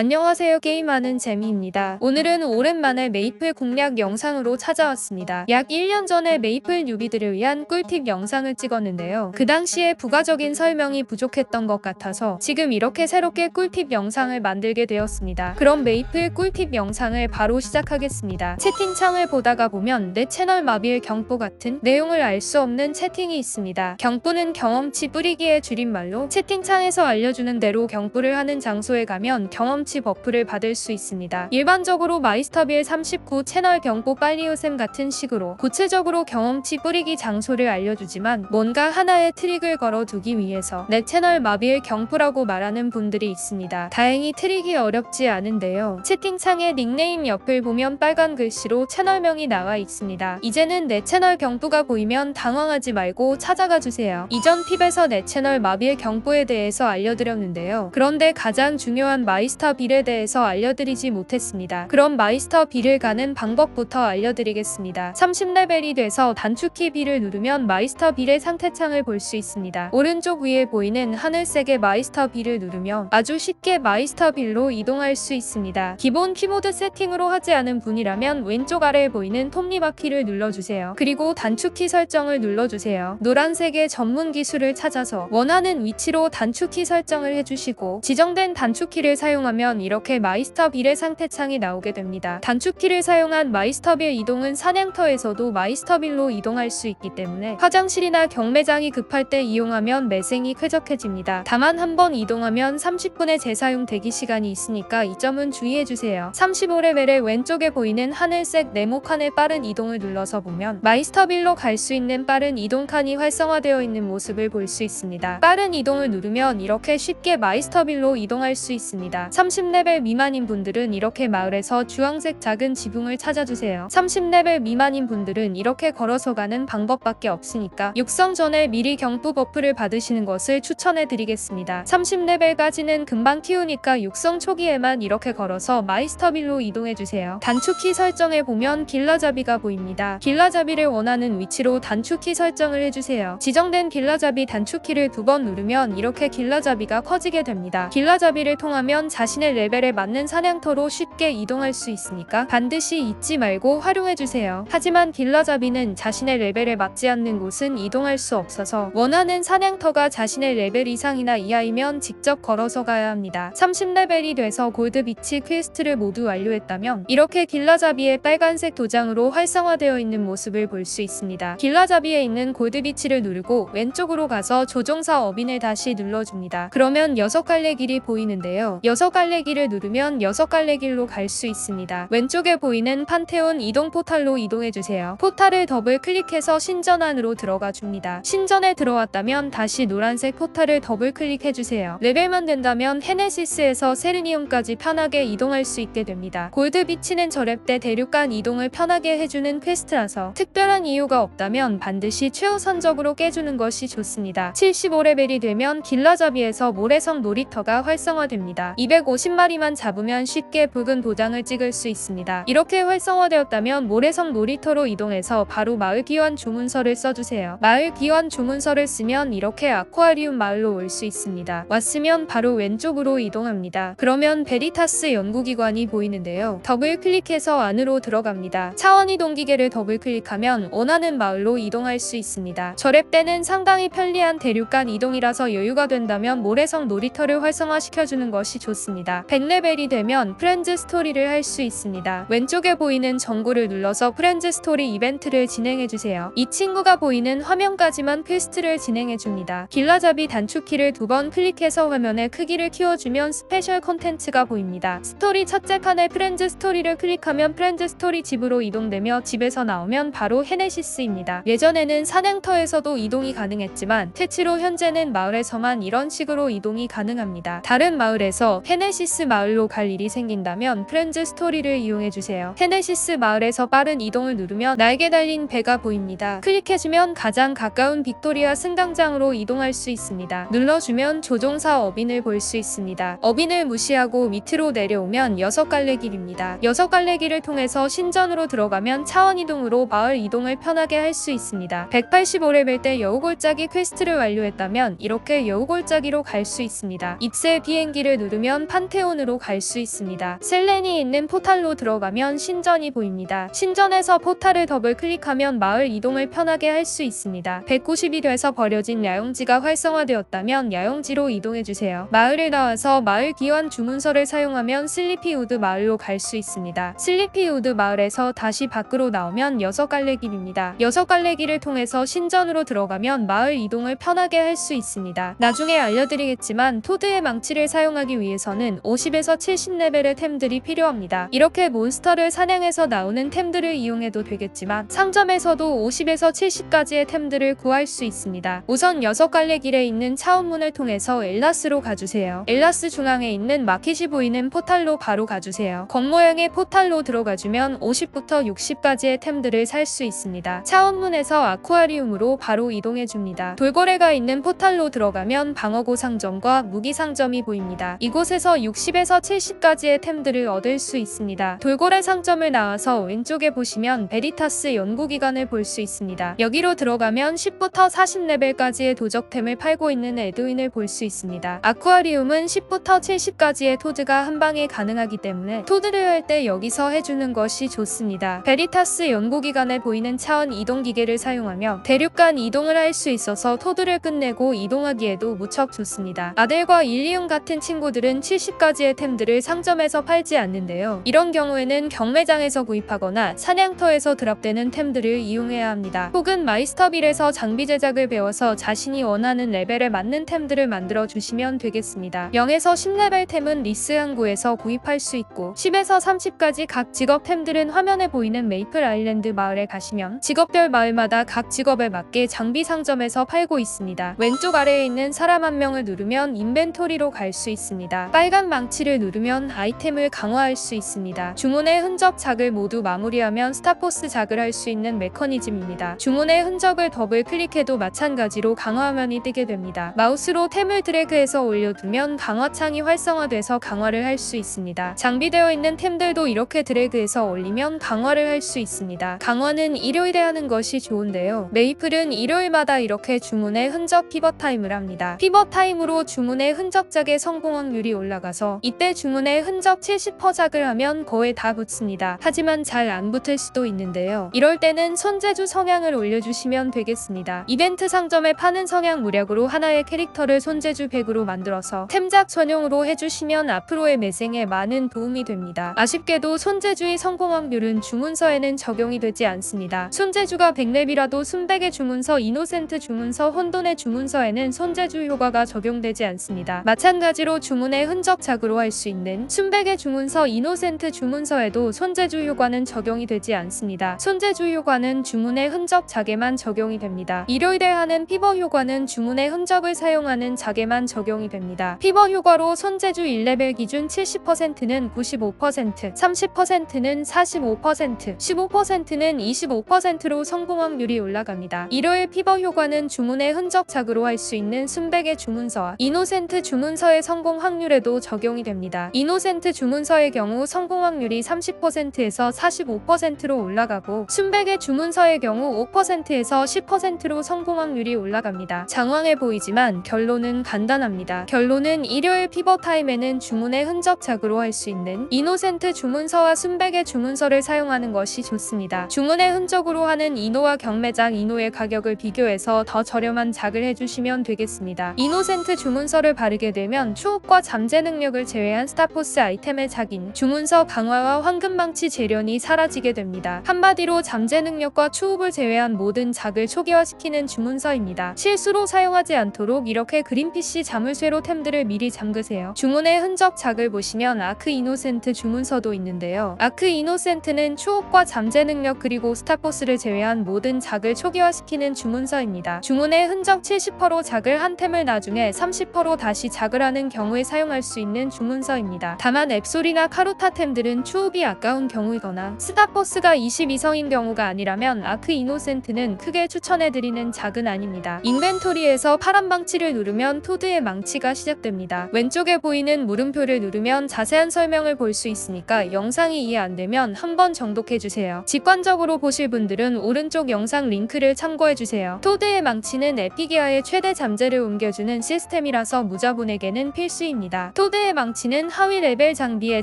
안녕하세요 게임하는 재미입니다. 오늘은 오랜만에 메이플 공략 영상으로 찾아왔습니다. 약 1년 전에 메이플 뉴비들을 위한 꿀팁 영상을 찍었는데요. 그 당시에 부가적인 설명이 부족했던 것 같아서 지금 이렇게 새롭게 꿀팁 영상을 만들게 되었습니다. 그럼 메이플 꿀팁 영상을 바로 시작하겠습니다. 채팅창을 보다가 보면 내 채널 마비의 경보 같은 내용을 알 수 없는 채팅이 있습니다. 경보는 경험치 뿌리기의 줄임말로 채팅창에서 알려주는 대로 경보를 하는 장소에 가면 경험치 버프를 받을 수 있습니다. 일반적으로 마이스터빌 39 채널 경보 빨리오셈 같은 식으로 구체적으로 경험치 뿌리기 장소를 알려주지만 뭔가 하나의 트릭을 걸어두기 위해서 내 채널 마비의 경보라고 말하는 분들이 있습니다. 다행히 트릭이 어렵지 않은데요. 채팅창의 닉네임 옆을 보면 빨간 글씨로 채널명이 나와 있습니다. 이제는 내 채널 경보가 보이면 당황하지 말고 찾아가 주세요. 이전 팁에서 내 채널 마비의 경보에 대해서 알려드렸는데요. 그런데 가장 중요한 마이스터 빌에 대해서 알려드리지 못했습니다. 그럼 마이스터 빌을 가는 방법부터 알려드리겠습니다. 30레벨이 돼서 단축키 B를 누르면 마이스터 빌의 상태 창을 볼 수 있습니다. 오른쪽 위에 보이는 하늘색의 마이스터 빌을 누르면 아주 쉽게 마이스터 빌로 이동할 수 있습니다. 기본 키보드 세팅으로 하지 않은 분이라면 왼쪽 아래에 보이는 톱니바퀴를 눌러주세요. 그리고 단축키 설정을 눌러주세요. 노란색의 전문 기술을 찾아서 원하는 위치로 단축키 설정을 해주시고 지정된 단축키를 사용하면 이렇게 마이스터 빌의 상태 창이 나오게 됩니다. 단축키를 사용한 마이스터 빌 이동은 사냥터에서도 마이스터 빌로 이동할 수 있기 때문에 화장실이나 경매장이 급할 때 이용하면 매생이 쾌적해집니다. 다만 한 번 이동하면 30분의 재사용 대기 시간이 있으니까 이 점은 주의해주세요. 35레벨의 왼쪽에 보이는 하늘색 네모칸의 빠른 이동을 눌러서 보면 마이스터 빌로 갈 수 있는 빠른 이동 칸이 활성화되어 있는 모습을 볼 수 있습니다. 빠른 이동을 누르면 이렇게 쉽게 마이스터 빌로 이동할 수 있습니다. 30레벨 미만인 분들은 이렇게 마을에서 주황색 작은 지붕을 찾아주세요. 30레벨 미만인 분들은 이렇게 걸어서 가는 방법밖에 없으니까 육성 전에 미리 경부 버프를 받으시는 것을 추천해 드리겠습니다. 30레벨까지는 금방 키우니까 육성 초기에만 이렇게 걸어서 마이스터 빌로 이동해 주세요. 단축키 설정에 보면 길라잡이가 보입니다. 길라잡이를 원하는 위치로 단축키 설정을 해주세요. 지정된 길라잡이 단축키를 두 번 누르면 이렇게 길라잡이가 커지게 됩니다. 길라잡이를 통하면 자신 의 레벨에 맞는 사냥터로 쉽게 이동할 수 있으니까 반드시 잊지 말고 활용해주세요. 하지만 길라잡이는 자신의 레벨에 맞지 않는 곳은 이동할 수 없어서 원하는 사냥터가 자신의 레벨 이상이나 이하이면 직접 걸어서 가야 합니다. 30레벨이 돼서 골드 비치 퀘스트를 모두 완료했다면 이렇게 길라잡이의 빨간색 도장으로 활성화되어 있는 모습을 볼 수 있습니다. 길라잡이에 있는 골드 비치를 누르고 왼쪽으로 가서 조종사 어빈을 다시 눌러줍니다. 그러면 6갈래 길이 보이는데요. 6갈래 길을 누르면 6갈래 길로 갈 수 있습니다. 왼쪽에 보이는 판테온 이동 포탈로 이동해주세요. 포탈을 더블 클릭해서 신전 안으로 들어가 줍니다. 신전에 들어왔다면 다시 노란색 포탈을 더블 클릭해주세요. 레벨만 된다면 헤네시스에서 세르니움까지 편하게 이동할 수 있게 됩니다. 골드 비치는 때 대륙간 이동을 편하게 해주는 퀘스트라서 특별한 이유가 없다면 반드시 최우선적으로 깨주는 것이 좋습니다. 75레벨이 되면 길라잡이에서 모래성 놀이터가 활성화됩니다. 250 마리만 잡으면 쉽게 붉은 도장을 찍을 수 있습니다. 이렇게 활성화되었다면 모래성 놀이터로 이동해서 바로 마을 기원 주문서를 써주세요. 마을 기원 주문서를 쓰면 이렇게 아쿠아리움 마을로 올 수 있습니다. 왔으면 바로 왼쪽으로 이동합니다. 그러면 베리타스 연구기관이 보이는데요. 더블 클릭해서 안으로 들어갑니다. 차원 이동 기계를 더블 클릭하면 원하는 마을로 이동할 수 있습니다. 저랩 때는 상당히 편리한 대륙간 이동이라서 여유가 된다면 모래성 놀이터를 활성화시켜주는 것이 좋습니다. 100레벨이 되면 프렌즈 스토리를 할 수 있습니다. 왼쪽에 보이는 전구를 눌러서 프렌즈 스토리 이벤트를 진행해주세요. 이 친구가 보이는 화면까지만 퀘스트를 진행해줍니다. 길라잡이 단축키를 두 번 클릭해서 화면의 크기를 키워주면 스페셜 콘텐츠가 보입니다. 스토리 첫째 칸에 프렌즈 스토리를 클릭하면 프렌즈 스토리 집으로 이동되며 집에서 나오면 바로 헤네시스입니다. 예전에는 사냥터에서도 이동이 가능했지만 퇴치로 현재는 마을에서만 이런 식으로 이동이 가능합니다. 다른 마을에서 헤네시 스 마을로 갈 일이 생긴다면 프렌즈 스토리를 이용해주세요. 헤네시스 마을에서 빠른 이동을 누르면 날개 달린 배가 보입니다. 클릭해주면 가장 가까운 빅토리아 승강장으로 이동할 수 있습니다. 눌러주면 조종사 어빈을 볼 수 있습니다. 어빈을 무시하고 밑으로 내려오면 6갈래 길입니다. 6갈래 길을 통해서 신전으로 들어가면 차원 이동으로 마을 이동을 편하게 할 수 있습니다. 185레벨 때 여우골짜기 퀘스트를 완료했다면 이렇게 여우골짜기로 갈 수 있습니다. 입새 비행기를 누르면 판 판테온으로 갈 수 있습니다. 셀렌이 있는 포탈로 들어가면 신전이 보입니다. 신전에서 포탈을 더블 클릭하면 마을 이동을 편하게 할 수 있습니다. 190이 돼서 버려진 야영지가 활성화되었다면 야영지로 이동해주세요. 마을을 나와서 마을 기환 주문서를 사용하면 슬리피우드 마을로 갈 수 있습니다. 슬리피우드 마을에서 다시 밖으로 나오면 여섯 갈래 길입니다. 여섯 갈래 길을 통해서 신전으로 들어가면 마을 이동을 편하게 할 수 있습니다. 나중에 알려드리겠지만 토드의 망치를 사용하기 위해서는 50에서 70레벨의 템들이 필요합니다. 이렇게 몬스터를 사냥해서 나오는 템들을 이용해도 되겠지만 상점에서도 50에서 70까지의 템들을 구할 수 있습니다. 우선 여섯 갈래 길에 있는 차원문을 통해서 엘라스로 가주세요. 엘라스 중앙에 있는 마켓이 보이는 포탈로 바로 가주세요. 겉모양의 포탈로 들어가주면 50부터 60까지의 템들을 살 수 있습니다. 차원문에서 아쿠아리움으로 바로 이동해줍니다. 돌고래가 있는 포탈로 들어가면 방어고 상점과 무기 상점이 보입니다. 이곳에서 60에서 70까지의 템들을 얻을 수 있습니다. 돌고래 상점을 나와서 왼쪽에 보시면 베리타스 연구기관을 볼 수 있습니다. 여기로 들어가면 10부터 40레벨까지의 도적템을 팔고 있는 에드윈을 볼 수 있습니다. 아쿠아리움은 10부터 70까지의 토드가 한 방에 가능하기 때문에 토드를 할 때 여기서 해주는 것이 좋습니다. 베리타스 연구기관에 보이는 차원 이동 기계를 사용하며 대륙간 이동을 할 수 있어서 토드를 끝내고 이동하기에도 무척 좋습니다. 아델과 일리움 같은 친구들은 70 까지의 템들을 상점에서 팔지 않는데요. 이런 경우에는 경매장에서 구입하거나 사냥터에서 드랍되는 템들을 이용해야 합니다. 혹은 마이스터빌에서 장비 제작을 배워서 자신이 원하는 레벨에 맞는 템들을 만들어 주시면 되겠습니다. 0에서 10레벨 템은 리스 항구에서 구입할 수 있고 10에서 30까지 각 직업 템들은 화면에 보이는 메이플 아일랜드 마을에 가시면 직업별 마을마다 각 직업에 맞게 장비 상점에서 팔고 있습니다. 왼쪽 아래에 있는 사람 한 명을 누르면 인벤토리로 갈 수 있습니다. 빨간 망치를 누르면 아이템을 강화할 수 있습니다. 주문의 흔적 작을 모두 마무리하면 스타포스 작을 할 수 있는 메커니즘입니다. 주문의 흔적을 더블 클릭해도 마찬가지로 강화화면이 뜨게 됩니다. 마우스로 템을 드래그해서 올려두면 강화창이 활성화돼서 강화를 할 수 있습니다. 장비되어 있는 템들도 이렇게 드래그해서 올리면 강화를 할 수 있습니다. 강화는 일요일에 하는 것이 좋은데요. 메이플은 일요일마다 이렇게 주문의 흔적 피벗 타임을 합니다. 피벗 타임으로 주문의 흔적작의 성공 확률이 올라가 서 이때 주문의 흔적 70%작을 하면 거의 다 붙습니다. 하지만 잘 안 붙을 수도 있는데요. 이럴 때는 손재주 성향을 올려주시면 되겠습니다. 이벤트 상점에 파는 성향 무력으로 하나의 캐릭터를 손재주 100으로 만들어서 템작 전용으로 해주시면 앞으로의 매생에 많은 도움이 됩니다. 아쉽게도 손재주의 성공 확률은 주문서에는 적용이 되지 않습니다. 손재주가 100렙이라도 순백의 주문서, 이노센트 주문서, 혼돈의 주문서에는 손재주 효과가 적용되지 않습니다. 마찬가지로 주문의 흔적 작으로 할 수 있는 순백의 주문서, 이노센트 주문서에도 손재주 효과는 적용이 되지 않습니다. 손재주 효과는 주문의 흔적 작에만 적용이 됩니다. 일요일에 하는 피버 효과는 주문의 흔적을 사용하는 작에만 적용이 됩니다. 피버 효과로 손재주 1레벨 기준 70%는 95%, 30%는 45%, 15%는 25%로 성공 확률이 올라갑니다. 일요일 피버 효과는 주문의 흔적 작으로 할 수 있는 순백의 주문서와 이노센트 주문서의 성공 확률에도 적용이 됩니다. 이노센트 주문서의 경우 성공 확률이 30%에서 45%로 올라가고 순백의 주문서의 경우 5%에서 10%로 성공 확률이 올라갑니다. 장황해 보이지만 결론은 간단합니다. 결론은 일요일 피버 타임에는 주문의 흔적 작으로 할 수 있는 이노센트 주문서와 순백의 주문서를 사용하는 것이 좋습니다. 주문의 흔적으로 하는 이노와 경매장 이노의 가격을 비교해서 더 저렴한 작을 해주시면 되겠습니다. 이노센트 주문서를 바르게 되면 추억과 잠재 능 력을 제외한 스타포스 아이템의 작인 주문서 강화와 황금망치 재련이 사라지게 됩니다. 한마디로 잠재 능력과 추업을 제외한 모든 작을 초기화시키는 주문서입니다. 실수로 사용하지 않도록 이렇게 그린피쉬 자물쇠로 템들을 미리 잠그세요. 주문의 흔적 작을 보시면 아크 이노센트 주문서도 있는데요. 아크 이노센트는 추억과 잠재 능력 그리고 스타포스를 제외한 모든 작을 초기화시키는 주문서입니다. 주문의 흔적 70%로 작을 한 템을 나중에 30%로 다시 작을 하는 경우에 사용할 수 있는 주문서입니다. 다만 앱솔이나 카루타 템들은 추업이 아까운 경우이거나 스타포스가 22성인 경우가 아니라면 아크 이노센트는 크게 추천해드리는 작은 아닙니다. 인벤토리에서 파란 망치를 누르면 토드의 망치가 시작됩니다. 왼쪽에 보이는 물음표를 누르면 자세한 설명을 볼 수 있으니까 영상이 이해 안 되면 한번 정독해주세요. 직관적으로 보실 분들은 오른쪽 영상 링크를 참고해주세요. 토드의 망치는 에피기아의 최대 잠재를 옮겨주는 시스템이라서 무자본에게는 필수입니다. 토드 토드의 망치는 하위 레벨 장비의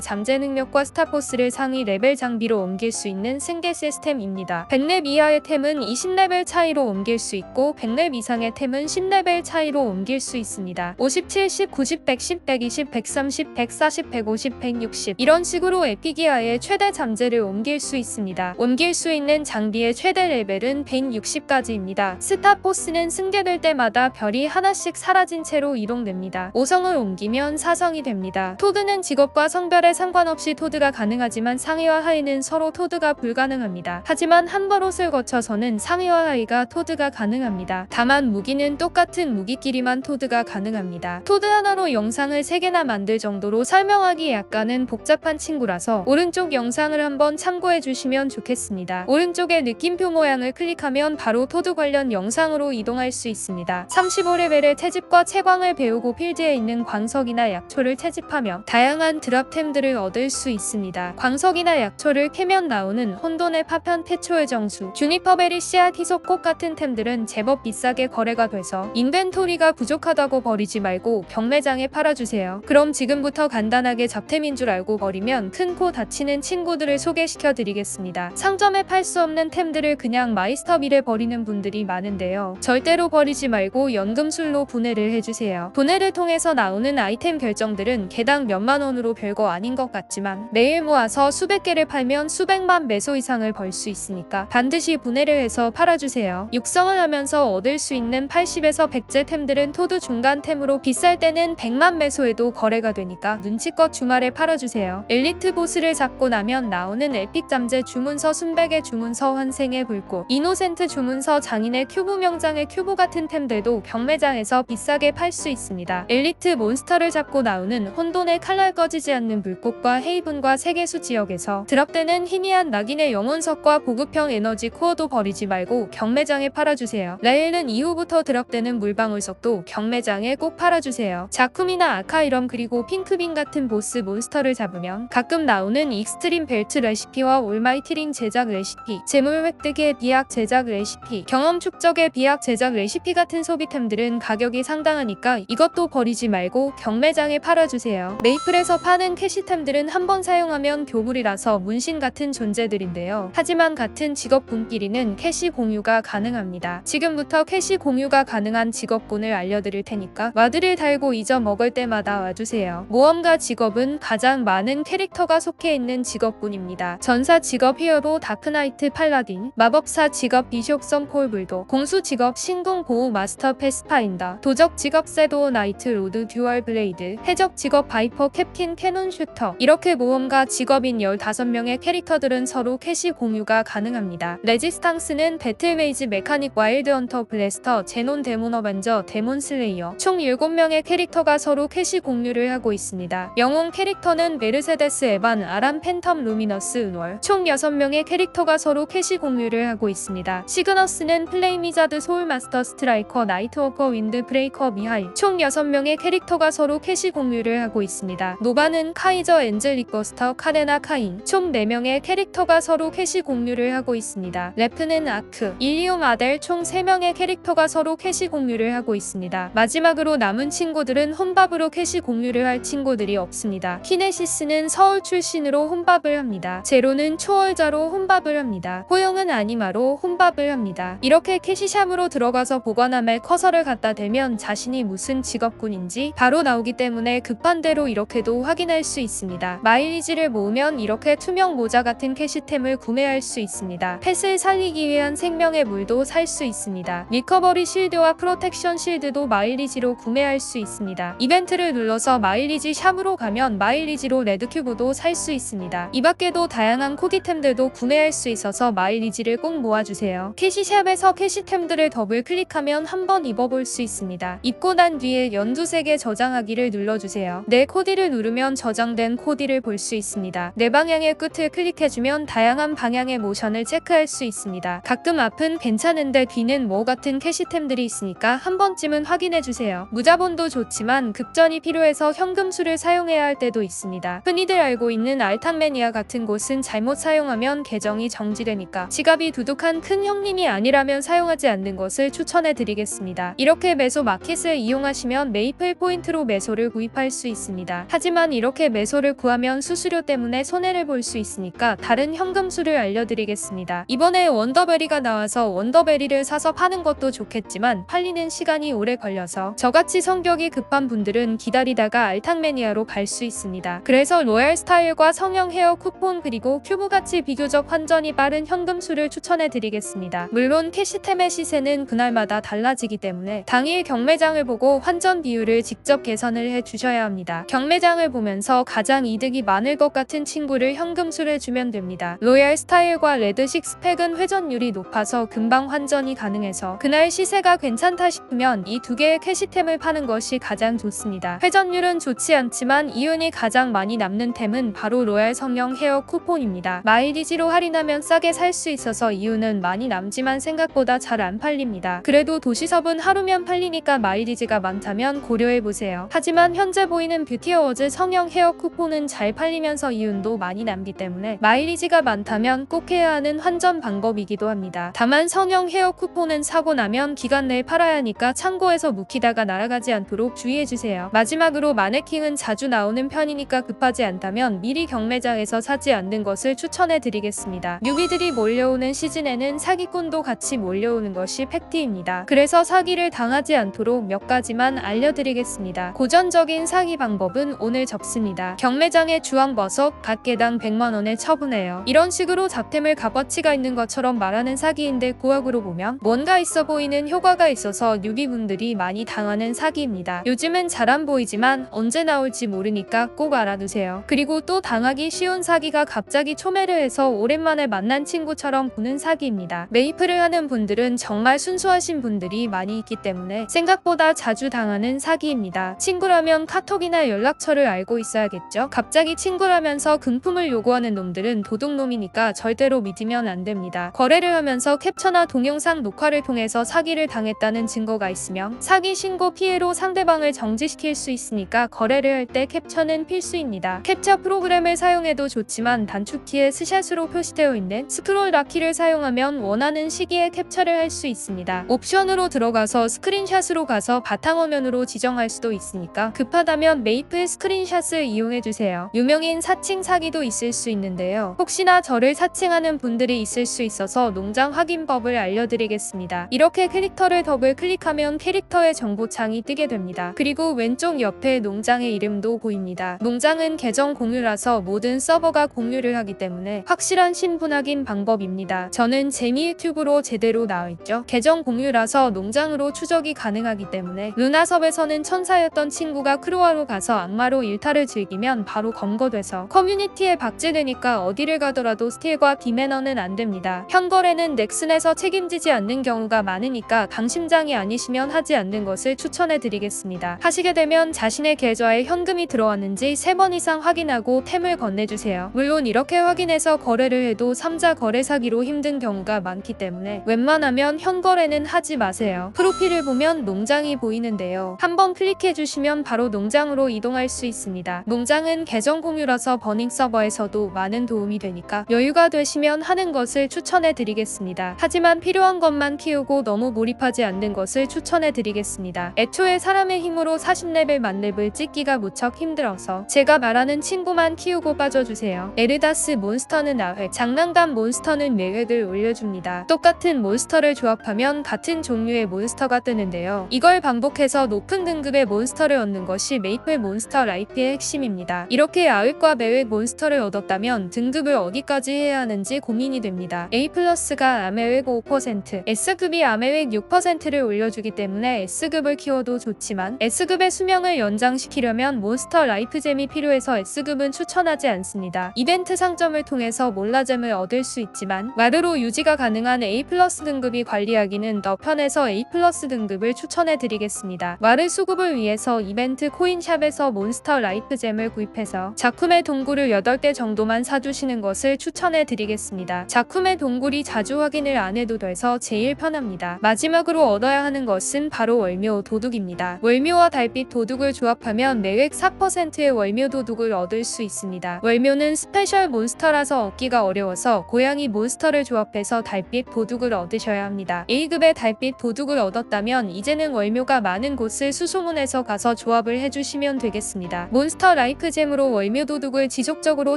잠재 능력과 스타포스를 상위 레벨 장비로 옮길 수 있는 승계 시스템입니다. 100렙 이하의 템은 20레벨 차이로 옮길 수 있고 100렙 이상의 템은 10레벨 차이로 옮길 수 있습니다. 50, 70, 90, 110, 120, 130, 140, 150, 160 이런 식으로 에피기아의 최대 잠재를 옮길 수 있습니다. 옮길 수 있는 장비의 최대 레벨은 160까지입니다. 스타포스는 승계될 때마다 별이 하나씩 사라진 채로 이동됩니다. 5성을 옮기면 4성이 됩니다. 토드는 직업과 성별에 상관없이 토드가 가능하지만 상위와 하위는 서로 토드가 불가능합니다. 하지만 한 버롯을 거쳐서는 상위와 하위가 토드가 가능합니다. 다만 무기는 똑같은 무기끼리만 토드가 가능합니다. 토드 하나로 영상을 3개나 만들 정도로 설명하기 약간은 복잡한 친구라서 오른쪽 영상을 한번 참고해 주시면 좋겠습니다. 오른쪽에 느낌표 모양을 클릭하면 바로 토드 관련 영상으로 이동할 수 있습니다. 35레벨의 채집과 채광을 배우고 필드에 있는 광석이나 약초를 채집하며 다양한 드랍템들을 얻을 수 있습니다. 광석이나 약초를 캐면 나오는 혼돈의 파편 태초의 정수, 주니퍼베리 씨앗 희석꽃 같은 템들은 제법 비싸게 거래가 돼서 인벤토리가 부족하다고 버리지 말고 경매장에 팔아주세요. 그럼 지금부터 간단하게 잡템인 줄 알고 버리면 큰 코 다치는 친구들을 소개시켜 드리겠습니다. 상점에 팔 수 없는 템들을 그냥 마이스터빌에 버리는 분들이 많은데요. 절대로 버리지 말고 연금술로 분해를 해주세요. 분해를 통해서 나오는 아이템 결정 들은 개당 몇만 원으로 별거 아닌 것 같지만 매일 모아서 수백 개를 팔면 수백만 매소 이상을 벌 수 있으니까 반드시 분해를 해서 팔아주세요. 육성을 하면서 얻을 수 있는 80에서 100제 템들은 토드 중간템으로 비쌀 때는 100만 매소에도 거래가 되니까 눈치껏 주말에 팔아주세요. 엘리트 보스를 잡고 나면 나오는 에픽 잠재 주문서 순백의 주문서 환생의 불꽃 이노센트 주문서 장인의 큐브 명장의 큐브 같은 템들도 경매장에서 비싸게 팔 수 있습니다. 엘리트 몬스터를 잡고 나오는 혼돈의 칼날 꺼지지 않는 불꽃과 헤이븐과 세계수 지역에서 드랍되는 희미한 낙인의 영혼석과 보급형 에너지 코어도 버리지 말고 경매장에 팔아주세요. 레일은 이후부터 드랍되는 물방울석도 경매장에 꼭 팔아주세요. 자쿰이나 아카이럼 그리고 핑크빈 같은 보스 몬스터를 잡으면 가끔 나오는 익스트림 벨트 레시피와 올마이티링 제작 레시피, 재물 획득의 비약 제작 레시피, 경험 축적의 비약 제작 레시피 같은 소비템들은 가격이 상당하니까 이것도 버리지 말고 경매장에 팔아 주세요. 메이플에서 파는 캐시템들은 한번 사용하면 교물이라서 문신 같은 존재들인데요. 하지만 같은 직업군끼리는 캐시 공유가 가능합니다. 지금부터 캐시 공유가 가능한 직업군을 알려드릴 테니까 와드를 달고 잊어먹을 때마다 와주세요. 모험가 직업은 가장 많은 캐릭터가 속해 있는 직업군입니다. 전사 직업 히어로 다크나이트 팔라딘, 마법사 직업 비숍 썸폴 불도, 공수 직업 신궁 보호 마스터 패스파인더, 도적 직업 세도어 나이트 로드 듀얼 블레이드, 해적 직업 바이퍼 캡틴 캐논 슈터 이렇게 모험가 직업인 15명의 캐릭터들은 서로 캐시 공유가 가능합니다. 레지스탕스는 배틀웨이즈 메카닉 와일드 헌터 블래스터, 제논 데몬 어벤져, 데몬 슬레이어 총 7명의 캐릭터가 서로 캐시 공유를 하고 있습니다. 영웅 캐릭터는 메르세데스 에반, 아람 팬텀 루미너스 은월 총 6명의 캐릭터가 서로 캐시 공유를 하고 있습니다. 시그너스는 플레이미자드 소울마스터 스트라이커 나이트워커 윈드 브레이커 미하일 총 6명의 캐릭터가 서로 캐시 공유 를 하고 있습니다. 노바는 카이저 엔젤릭 버스터 카데나 카인 총 4명의 캐릭터가 서로 캐시 공유를 하고 있습니다. 래프는 아크, 일리움 아델 총 3명의 캐릭터가 서로 캐시 공유를 하고 있습니다. 마지막으로 남은 친구들은 혼밥으로 캐시 공유를 할 친구들이 없습니다. 키네시스는 서울 출신으로 혼밥을 합니다. 제로는 초월자로 혼밥을 합니다. 호영은 아니마로 혼밥을 합니다. 이렇게 캐시샵으로 들어가서 보관함에 커서를 갖다 대면 자신이 무슨 직업군인지 바로 나오기 때문에 급한 대로 이렇게도 확인할 수 있습니다. 마일리지를 모으면 이렇게 투명 모자 같은 캐시템을 구매할 수 있습니다. 펫을 살리기 위한 생명의 물도 살 수 있습니다. 리커버리 실드와 프로텍션 실드도 마일리지로 구매할 수 있습니다. 이벤트를 눌러서 마일리지 샵으로 가면 마일리지로 레드큐브도 살 수 있습니다. 이 밖에도 다양한 코디템들도 구매할 수 있어서 마일리지를 꼭 모아주세요. 캐시샵에서 캐시템들을 더블 클릭하면 한번 입어볼 수 있습니다. 입고 난 뒤에 연두색의 저장하기를 눌러주세요. 내 코디를 누르면 저장된 코디를 볼 수 있습니다. 내 방향의 끝을 클릭해주면 다양한 방향의 모션을 체크할 수 있습니다. 가끔 앞은 괜찮은데 뒤는 뭐 같은 캐시템들이 있으니까 한 번쯤은 확인해주세요. 무자본도 좋지만 급전이 필요해서 현금수를 사용해야 할 때도 있습니다. 흔히들 알고 있는 알탄매니아 같은 곳은 잘못 사용하면 계정이 정지되니까 지갑이 두둑한 큰 형님이 아니라면 사용하지 않는 것을 추천해드리겠습니다. 이렇게 매소 마켓을 이용하시면 메이플 포인트로 매소를 구입 할 조합할 수 있습니다. 하지만 이렇게 매소를 구하면 수수료 때문에 손해를 볼 수 있으니까 다른 현금수를 알려드리겠습니다. 이번에 원더베리가 나와서 원더베리를 사서 파는 것도 좋겠지만 팔리는 시간이 오래 걸려서 저같이 성격이 급한 분들은 기다리다가 알탕매니아로 갈 수 있습니다. 그래서 로얄 스타일과 성형 헤어 쿠폰 그리고 큐브같이 비교적 환전이 빠른 현금수를 추천해 드리겠습니다. 물론 캐시템의 시세는 그날마다 달라지기 때문에 당일 경매장을 보고 환전 비율을 직접 계산을 해 주셔야 합니다. 경매장을 보면서 가장 이득이 많을 것 같은 친구를 현금수를 주면 됩니다. 로얄 스타일과 레드 식 스펙은 회전율이 높아서 금방 환전이 가능해서 그날 시세가 괜찮다 싶으면 이 두 개의 캐시템을 파는 것이 가장 좋습니다. 회전율은 좋지 않지만 이윤이 가장 많이 남는 템은 바로 로얄 성형 헤어 쿠폰입니다. 마일리지로 할인하면 싸게 살 수 있어서 이윤은 많이 남지만 생각보다 잘 안 팔립니다. 그래도 도시섭은 하루면 팔리니까 마일리지가 많다면 고려해보세요. 하지만 현재 보이는 뷰티 어워즈 성형 헤어 쿠폰은 잘 팔리면서 이윤도 많이 남기 때문에 마일리지가 많다면 꼭 해야 하는 환전 방법이기도 합니다. 다만 성형 헤어 쿠폰은 사고 나면 기간 내에 팔아야 하니까 참고해서 묵히다가 날아가지 않도록 주의해주세요. 마지막으로 마네킹은 자주 나오는 편이니까 급하지 않다면 미리 경매장에서 사지 않는 것을 추천해드리겠습니다. 뉴비들이 몰려오는 시즌에는 사기꾼도 같이 몰려오는 것이 팩트입니다. 그래서 사기를 당하지 않도록 몇 가지만 알려드리겠습니다. 고전적인 사기 방법은 오늘 접습니다. 경매장에 주황버섯 각 개당 100만원에 처분해요. 이런 식으로 잡템을 값어치가 있는 것처럼 말하는 사기인데 고학으로 보면 뭔가 있어 보이는 효과가 있어서 뉴비분들이 많이 당하는 사기입니다. 요즘은 잘 안 보이지만 언제 나올지 모르니까 꼭 알아두세요. 그리고 또 당하기 쉬운 사기가 갑자기 초매를 해서 오랜만에 만난 친구처럼 보는 사기입니다. 메이플을 하는 분들은 정말 순수하신 분들이 많이 있기 때문에 생각보다 자주 당하는 사기입니다. 친구라면 카톡이나 연락처를 알고 있어야겠죠? 갑자기 친구라면서 금품을 요구하는 놈들은 도둑놈이니까 절대로 믿으면 안 됩니다. 거래를 하면서 캡처나 동영상 녹화를 통해서 사기를 당했다는 증거가 있으면 사기 신고 피해로 상대방을 정지시킬 수 있으니까 거래를 할 때 캡처는 필수입니다. 캡처 프로그램을 사용해도 좋지만 단축키에 스샷으로 표시되어 있는 스크롤 락키를 사용하면 원하는 시기에 캡처를 할 수 있습니다. 옵션으로 들어가서 스크린샷으로 가서 바탕화면으로 지정할 수도 있으니까 급하다 면 메이플 스크린샷을 이용해주세요. 유명인 사칭 사기도 있을 수 있는데요. 혹시나 저를 사칭하는 분들이 있을 수 있어서 농장 확인법을 알려드리겠습니다. 이렇게 캐릭터를 더블 클릭하면 캐릭터의 정보창이 뜨게 됩니다. 그리고 왼쪽 옆에 농장의 이름도 보입니다. 농장은 계정 공유라서 모든 서버가 공유를 하기 때문에 확실한 신분 확인 방법입니다. 저는 재미 유튜브로 제대로 나와있죠. 계정 공유라서 농장으로 추적이 가능하기 때문에 루나섭에서는 천사였던 친구가 크로아로 가서 악마로 일탈을 즐기면 바로 검거돼서 커뮤니티에 박제되니까 어디를 가더라도 스틸과 비매너는 안 됩니다. 현거래는 넥슨에서 책임지지 않는 경우가 많으니까 강심장이 아니시면 하지 않는 것을 추천해 드리겠습니다. 하시게 되면 자신의 계좌에 현금이 들어왔는지 3번 이상 확인하고 템을 건네주세요. 물론 이렇게 확인해서 거래를 해도 3자 거래 사기로 힘든 경우가 많기 때문에 웬만하면 현거래는 하지 마세요. 프로필을 보면 농장이 보이는데요. 한번 클릭해 주시면 바로 농장으로 이동할 수 있습니다. 농장은 계정 공유라서 버닝 서버에서도 많은 도움이 되니까 여유가 되시면 하는 것을 추천해 드리겠습니다. 하지만 필요한 것만 키우고 너무 몰입하지 않는 것을 추천해 드리겠습니다. 애초에 사람의 힘으로 40레벨 만렙을 찍기가 무척 힘들어서 제가 말하는 친구만 키우고 빠져주세요. 에르다스 몬스터는 아획, 장난감 몬스터는 매획을 올려줍니다. 똑같은 몬스터를 조합하면 같은 종류의 몬스터가 뜨는데요. 이걸 반복해서 높은 등급의 몬스터를 얻는 것이 메이플 몬스터 라이프의 핵심입니다. 이렇게 아획과 매획 몬스터를 얻었다면 등급을 어디까지 해야 하는지 고민이 됩니다. A 플러스가 아메획 5%, S급이 아메획 6%를 올려주기 때문에 S급을 키워도 좋지만 S급의 수명을 연장시키려면 몬스터 라이프잼이 필요해서 S급은 추천하지 않습니다. 이벤트 상점을 통해서 몰라잼을 얻을 수 있지만 마르로 유지가 가능한 A 플러스 등급이 관리하기는 더 편해서 A 플러스 등급을 추천해 드리겠습니다. 마르 수급을 위해서 이벤트 코인샵에서 몬스터 라이프잼을 구입해서 작품의 동굴을 8개 정도만 사주시는 것을 추천해 드리겠습니다. 작품의 동굴이 자주 확인을 안 해도 돼서 제일 편합니다. 마지막으로 얻어야 하는 것은 바로 월묘 도둑입니다. 월묘와 달빛 도둑을 조합하면 매획 4%의 월묘 도둑을 얻을 수 있습니다. 월묘는 스페셜 몬스터라서 얻기가 어려워서 고양이 몬스터를 조합해서 달빛 도둑을 얻으셔야 합니다. A급의 달빛 도둑을 얻었다면 이제는 월묘가 많은 곳을 수소문해서 가서 조합을 해 주시면 되겠습니다. 몬스터 라이프 잼으로 월묘 도둑을 지속적으로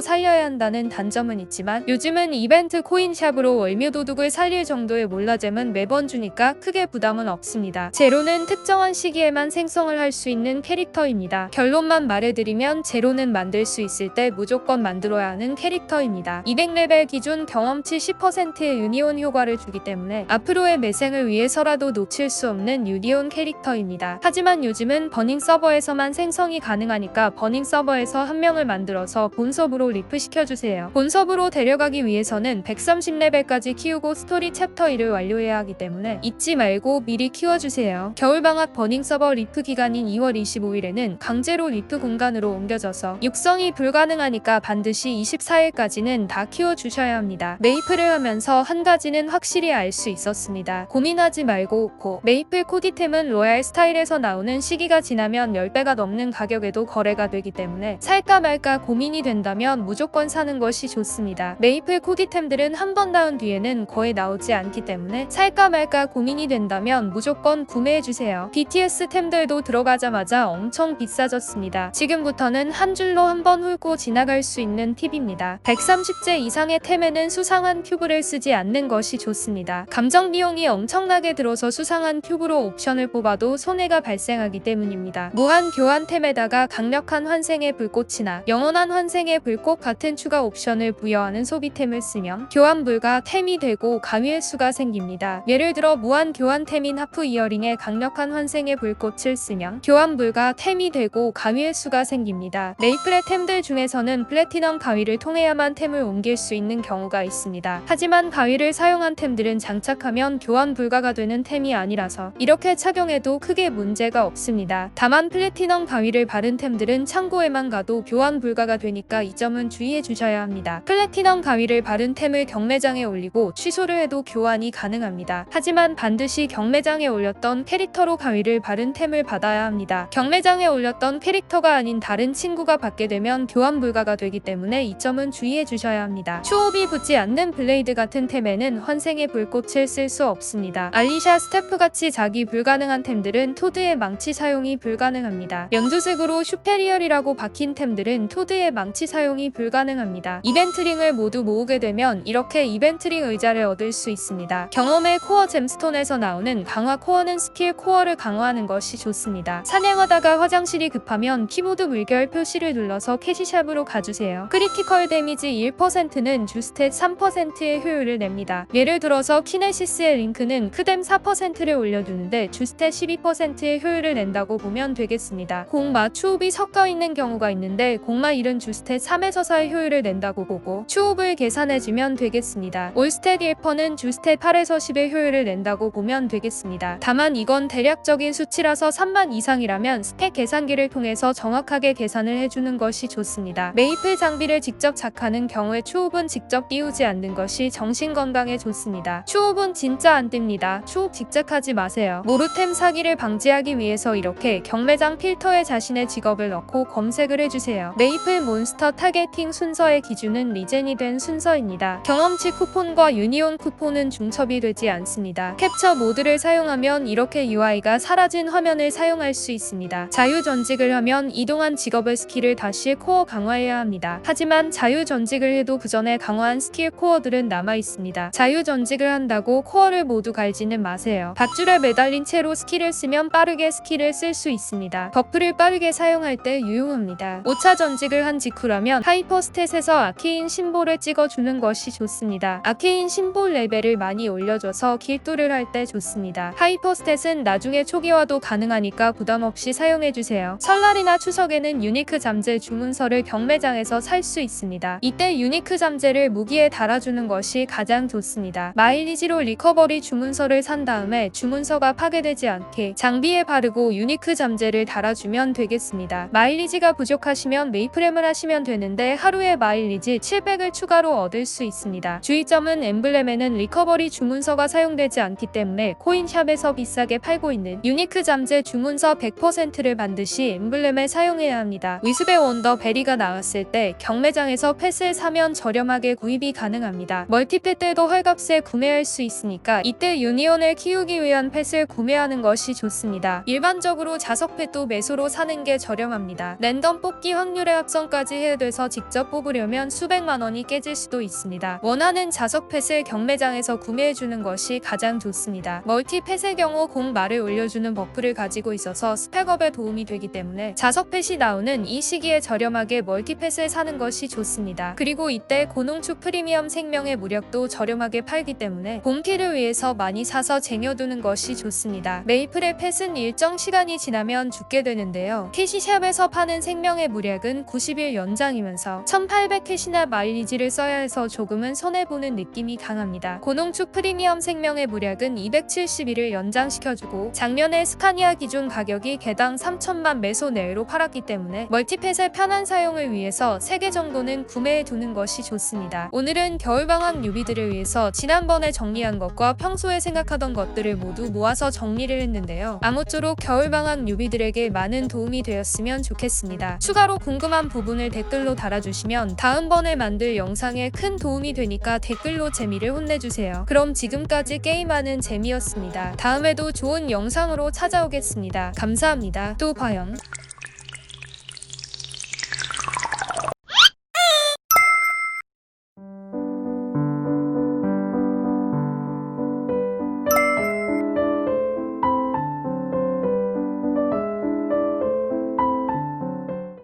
살려야 한다는 단점은 있지만 요즘은 이벤트 코인샵으로 월묘 도둑을 살릴 정도의 몰라잼은 매번 주니까 크게 부담은 없습니다. 제로는 특정한 시기에만 생성을 할 수 있는 캐릭터입니다. 결론만 말해드리면 제로는 만들 수 있을 때 무조건 만들어야 하는 캐릭터입니다. 200레벨 기준 경험치 10%의 유니온 효과를 주기 때문에 앞으로의 매생을 위해서라도 놓칠 수 없는 유니온 캐릭터입니다. 하지만 요즘은 버닝 서버에서만 생성이 가능하니까 버닝 서버에서 한 명을 만들어서 본섭으로 리프시켜주세요. 본섭으로 데려가기 위해서는 130레벨까지 키우고 스토리 챕터 1을 완료해야 하기 때문에 잊지 말고 미리 키워주세요. 겨울방학 버닝 서버 리프 기간인 2월 25일에는 강제로 리프 공간으로 옮겨져서 육성이 불가능하니까 반드시 24일까지는 다 키워주셔야 합니다. 메이플을 하면서 한 가지는 확실히 알 수 있었습니다. 고민하지 말고 고 메이플 코디템은 로얄 스타일에서 나오는 시기가 지나면 10배가 넘는 가격에도 거래가 되기 때문에 살까 말까 고민이 된다면 무조건 사는 것이 좋습니다. 메이플 코디템들은 한번 나온 뒤에는 거의 나오지 않기 때문에 살까 말까 고민이 된다면 무조건 구매해주세요. BTS 템들도 들어가자마자 엄청 비싸졌습니다. 지금부터는 한 줄로 한 번 훑고 지나갈 수 있는 팁입니다. 130제 이상의 템에는 수상한 큐브를 쓰지 않는 것이 좋습니다. 감정 비용이 엄청나게 들어서 수상한 큐브로 옵션을 뽑아도 손해가 발생하기 때문입니다. 무한 교환템에다가 강력한 환생의 불꽃이나 영원한 환생의 불꽃 같은 추가 옵션을 부여하는 소비템을 쓰면 교환 불가 템이 되고 가위의 수가 생깁니다. 예를 들어 무한 교환템인 하프 이어링에 강력한 환생의 불꽃을 쓰면 교환 불가 템이 되고 가위의 수가 생깁니다. 메이플의 템들 중에서는 플래티넘 가위를 통해야만 템을 옮길 수 있는 경우가 있습니다. 하지만 가위를 사용한 템들은 장착하면 교환 불가가 되는 템이 아니라서 이렇게 착용해도 크게 문제가 없습니다. 다만 플래티넘 가위를 바른 템들은 창고에만 가도 교환 불가가 되니까 이 점은 주의해 주셔야 합니다. 플래티넘 가위를 바른 템을 경매장에 올리고 취소를 해도 교환이 가능합니다. 하지만 반드시 경매장에 올렸던 캐릭터로 가위를 바른 템을 받아야 합니다. 경매장에 올렸던 캐릭터가 아닌 다른 친구가 받게 되면 교환 불가가 되기 때문에 이 점은 주의해 주셔야 합니다. 추업이 붙지 않는 블레이드 같은 템에는 환생의 불꽃을 쓸 수 없습니다. 알리샤 스태프 같이 자기 불가능한 템들은 토드의 망치 사용이 불가능합니다. 명주색으로 슈페리얼이라고 박힌 템들은 토드의 망치 사용이 불가능합니다. 이벤트링을 모두 모으게 되면 이렇게 이벤트링 의자를 얻을 수 있습니다. 경험의 코어 잼스톤에서 나오는 강화 코어는 스킬 코어를 강화하는 것이 좋습니다. 사냥하다가 화장실이 급하면 키보드 물결 표시를 눌러서 캐시샵으로 가주세요. 크리티컬 데미지 1%는 주스탯 3%의 효율을 냅니다. 예를 들어서 키네시스의 링크는 크뎀 4%를 올려주는데 주스탯 12%의 효율을 낸다고 보면 되겠습니다. 공마 추업이 섞여 있는 경우가 있는데 공마 1은 주스탯 3에서 4의 효율을 낸다고 보고 추업을 계산해주면 되겠습니다. 올스탯 1%는 주스탯 8에서 10의 효율을 낸다고 보면 되겠습니다. 다만 이건 대략적인 수치라서 3만 이상이라면 스펙 계산기를 통해서 정확하게 계산을 해주는 것이 좋습니다. 메이플 장비를 직접 작하는 경우에 추업은 직접 띄우지 않는 것이 정신 건강에 좋습니다. 추업은 진짜 안 뜹니다. 추업 직접 하지 마세요. 모르템 사기를 방지하기 위해서 이렇게 경매장 필 터에 자신의 직업을 넣고 검색을 해주세요. 메이플 몬스터 타겟팅 순서의 기준은 리젠이 된 순서입니다. 경험치 쿠폰과 유니온 쿠폰은 중첩이 되지 않습니다. 캡처 모드를 사용하면 이렇게 UI가 사라진 화면을 사용할 수 있습니다. 자유 전직을 하면 이동한 직업의 스킬을 다시 코어 강화해야 합니다. 하지만 자유 전직을 해도 그 전에 강화한 스킬 코어들은 남아 있습니다. 자유 전직을 한다고 코어를 모두 갈지는 마세요. 밧줄에 매달린 채로 스킬을 쓰면 빠르게 스킬을 쓸 수 있습니다. 버프를 빠르게 사용할 때 유용합니다. 5차 전직을 한 직후라면 하이퍼 스탯에서 아케인 심볼을 찍어주는 것이 좋습니다. 아케인 심볼 레벨을 많이 올려줘서 길도를 할 때 좋습니다. 하이퍼 스탯은 나중에 초기화도 가능하니까 부담 없이 사용해주세요. 설날이나 추석에는 유니크 잠재 주문서를 경매장에서 살 수 있습니다. 이때 유니크 잠재를 무기에 달아주는 것이 가장 좋습니다. 마일리지로 리커버리 주문서를 산 다음에 주문서가 파괴되지 않게 장비에 바르고 유니크 잠재를 달아 주면 되겠습니다. 마일리지가 부족하시면 메이프렘을 하시면 되는데 하루에 마일리지 700을 추가로 얻을 수 있습니다. 주의점은 엠블렘에는 리커버리 주문서가 사용되지 않기 때문에 코인샵에서 비싸게 팔고 있는 유니크 잠재 주문서 100%를 반드시 엠블렘에 사용해야 합니다. 위스베 원더 베리가 나왔을 때 경매장에서 펫을 사면 저렴하게 구입이 가능합니다. 멀티펫 때도 헐값에 구매할 수 있으니까 이때 유니온을 키우기 위한 펫을 구매하는 것이 좋습니다. 일반적으로 자석 펫도 매 매수로 사는 게 저렴합니다. 랜덤 뽑기 확률의 합성까지 해야 돼서 직접 뽑으려면 수백만 원이 깨질 수도 있습니다. 원하는 자석 펫을 경매장에서 구매해주는 것이 가장 좋습니다. 멀티 펫의 경우 공 말을 올려주는 버프를 가지고 있어서 스펙업에 도움이 되기 때문에 자석 펫이 나오는 이 시기에 저렴하게 멀티 펫을 사는 것이 좋습니다. 그리고 이때 고농축 프리미엄 생명의 무력도 저렴하게 팔기 때문에 봄키를 위해서 많이 사서 쟁여두는 것이 좋습니다. 메이플의 펫은 일정 시간이 지나면 죽게 되는 데요. 캐시샵에서 파는 생명의 무력은 90일 연장이면서 1800캐시나 마일리지를 써야 해서 조금은 손해보는 느낌이 강합니다. 고농축 프리미엄 생명의 무력은 270일을 연장시켜주고 작년에 스카니아 기준 가격이 개당 3천만 매소 내외로 팔았기 때문에 멀티펫의 편한 사용을 위해서 3개 정도는 구매해 두는 것이 좋습니다. 오늘은 겨울방학 뉴비들을 위해서 지난번에 정리한 것과 평소에 생각하던 것들을 모두 모아서 정리를 했는데요. 아무쪼록 겨울방학 뉴비들에게 많은 도움이 되었으면 좋겠습니다. 추가로 궁금한 부분을 댓글로 달아주시면 다음번에 만들 영상에 큰 도움이 되니까 댓글로 재미를 혼내주세요. 그럼 지금까지 게임하는 재미였습니다. 다음에도 좋은 영상으로 찾아오겠습니다. 감사합니다. 또 봐요.